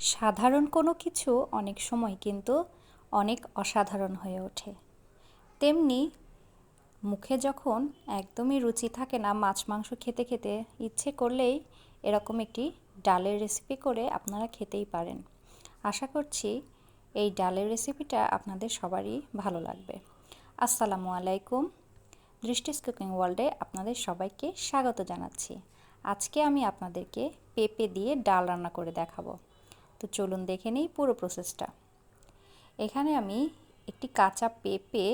সাধারণ কোনো কিছু অনেক সময় কিন্তু অনেক অসাধারণ হয়ে ওঠে। তেমনি মুখে যখন একদমই রুচি থাকে না, মাছ, মাংস খেতে খেতে ইচ্ছে করলেই এরকম একটি ডালের রেসিপি করে আপনারা খেতেই পারেন। আশা করছি এই ডালের রেসিপিটা আপনাদের সবারই ভালো লাগবে। আসসালামু আলাইকুম। দৃষ্টিস কুকিং ওয়ার্ল্ডে আপনাদের সবাইকে স্বাগত জানাচ্ছি। আজকে আমি আপনাদেরকে পেঁপে দিয়ে ডাল রান্না করে দেখাবো। তো চলুন দেখে নিই পুরো প্রসেসটা এখানে আমি একটি কাঁচা পেঁপে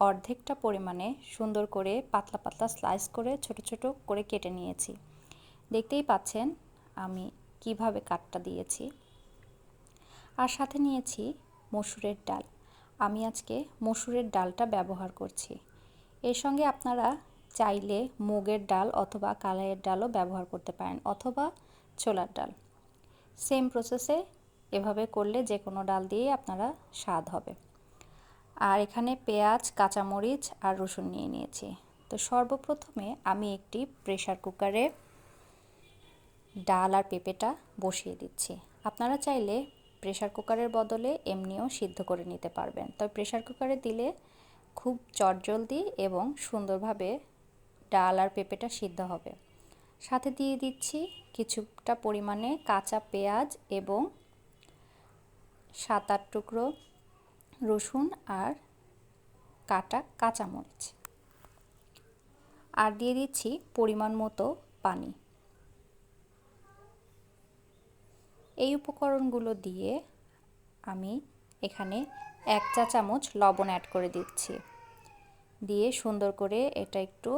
অর্ধেকটা পরিমাণে সুন্দর করে পাতলা পাতলা স্লাইস করে ছোট ছোট করে কেটে নিয়েছি। দেখতেই পাচ্ছেন, আমি কীভাবে কাটটা দিয়েছি। আর সাথে নিয়েছি মসুরের ডাল। আমি আজকে মসুরের ডালটা ব্যবহার করছি। এর সঙ্গে আপনারা চাইলে মুগের ডাল অথবা কালাইয়ের ডালও ব্যবহার করতে পারেন, অথবা ছোলার ডাল। সেম প্রসেসে এভাবে করলে যে কোনো ডাল দিয়েই আপনারা স্বাদ হবে। আর এখানে পেঁয়াজ, কাঁচামরিচ আর রসুন নিয়ে নিয়েছি। তো সর্বপ্রথমে আমি একটি প্রেশার কুকারে ডাল আর পেঁপেটা বসিয়ে দিচ্ছি। আপনারা চাইলে প্রেশার কুকারের বদলে এমনিও সিদ্ধ করে নিতে পারবেন। তবে প্রেশার কুকারে দিলে খুব চটজলদি এবং সুন্দরভাবে ডাল আর পেঁপেটা সিদ্ধ হবে। সাথে দিয়ে দিচ্ছি কিছুটা পরিমাণে কাঁচা পেঁয়াজ এবং সাত আট টুকরো রসুন আর কাটা কাঁচামরিচ। আর দিয়ে দিচ্ছি পরিমাণ মতো পানি। এই উপকরণগুলো দিয়ে আমি এখানে এক চা চামচ লবণ অ্যাড করে দিচ্ছি। দিয়ে সুন্দর করে এটা একটু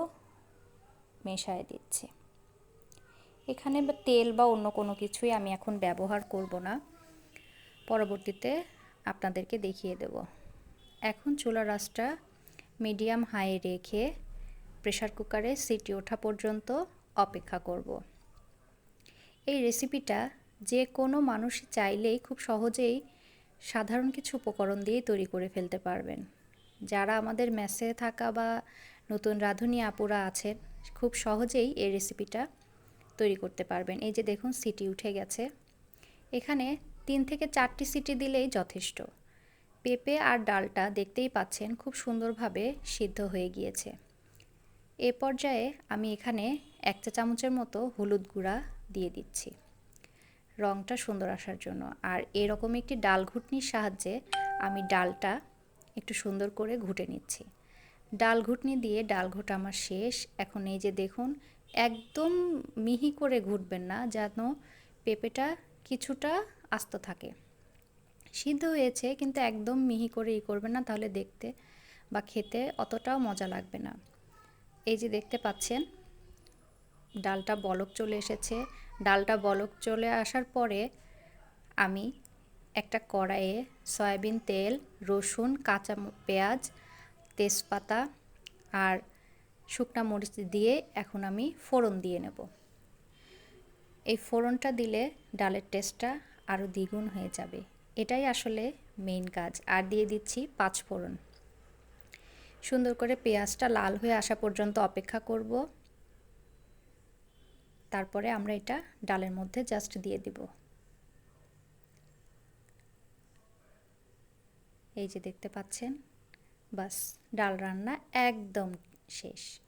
মেশায় দিচ্ছি। এখানে তেল বা অন্য কোনো কিছুই আমি এখন ব্যবহার করব না। পরবর্তীতে আপনাদেরকে দেখিয়ে দেব। এখন চুলা রাসটা মিডিয়াম হাই রেখে প্রেশার কুকারে সিটি ওঠা পর্যন্ত অপেক্ষা করব। এই রেসিপিটা যে কোনো মানুষ চাইলেই খুব সহজেই সাধারণ কিছু উপকরণ দিয়েই তৈরি করে ফেলতে পারবেন। যারা আমাদের মেসে থাকা বা নতুন রাঁধুনি আপুরা আছেন, খুব সহজেই এই রেসিপিটা তৈরি করতে পারবেন। এই যে দেখুন, সিটি উঠে গেছে। এখানে তিন থেকে চারটি সিটি দিলেই যথেষ্ট। পেঁপে আর ডালটা দেখতেই পাচ্ছেন, খুব সুন্দরভাবে সিদ্ধ হয়ে গিয়েছে। এ পর্যায়ে আমি এখানে এক চা চামচের মতো হলুদ গুঁড়া দিয়ে দিচ্ছি। রঙটা সুন্দর আসার জন্য। আর এরকম একটি ডাল ঘুটনির সাহায্যে আমি ডালটা একটু সুন্দর করে ঘুটে নিচ্ছি। ডাল ঘুটনি দিয়ে ডাল ঘুটা আমার শেষ। এখন এই যে দেখুন একদম মিহি করে ঘুটবেন না যেন পেঁপেটা কিছুটা আস্ত থাকে। সিদ্ধ হয়েছে কিন্তু একদম মিহি করে ই করবেন না তাহলে দেখতে বা খেতে অতটাও মজা লাগবে না। এই যে দেখতে পাচ্ছেন, ডালটা বলক চলে এসেছে। ডালটা বলক চলে আসার পরে আমি একটা কড়াইয়ে সয়াবিন তেল, রসুন, কাঁচা পেঁয়াজ, তেজপাতা আর শুকনা মরিচ দিয়ে এখন আমি ফোড়ন দিয়ে নেব। এই ফোড়নটা দিলে ডালের টেস্টটা আরও দ্বিগুণ হয়ে যাবে। এটাই আসলে মেইন কাজ। আর দিয়ে দিচ্ছি পাঁচ ফোড়ন। সুন্দর করে পেঁয়াজটা লাল হয়ে আসা পর্যন্ত অপেক্ষা করব। তারপরে আমরা এটা ডালের মধ্যে জাস্ট দিয়ে দিব। এই যে দেখতে পাচ্ছেন, বাস ডাল রান্না একদম শেষ।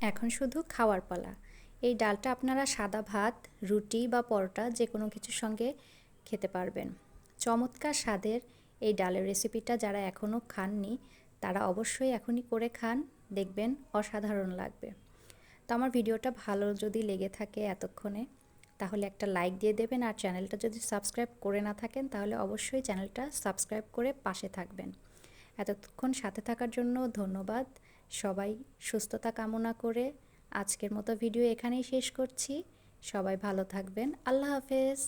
এখন শুধু খাওয়ার পালা। এই ডালটা আপনারা সাদা ভাত, রুটি বা পরোটা যে কোনো কিছুর সঙ্গে খেতে পারবেন। চমৎকার স্বাদের এই ডালের রেসিপিটা যারা এখনও খাননি, তারা অবশ্যই এখনই করে খান, দেখবেন অসাধারণ লাগবে। তো আমার ভিডিওটা ভালো যদি লেগে থাকে এতক্ষণে, তাহলে একটা লাইক দিয়ে দেবেন আর চ্যানেলটা যদি সাবস্ক্রাইব করে না থাকেন, তাহলে অবশ্যই চ্যানেলটা সাবস্ক্রাইব করে পাশে থাকবেন। এতক্ষণ সাথে থাকার জন্য ধন্যবাদ। সবাই সুস্থতা কামনা করে আজকের মতো ভিডিও এখানেই শেষ করছি। সবাই ভালো থাকবেন। আল্লাহ হাফেজ।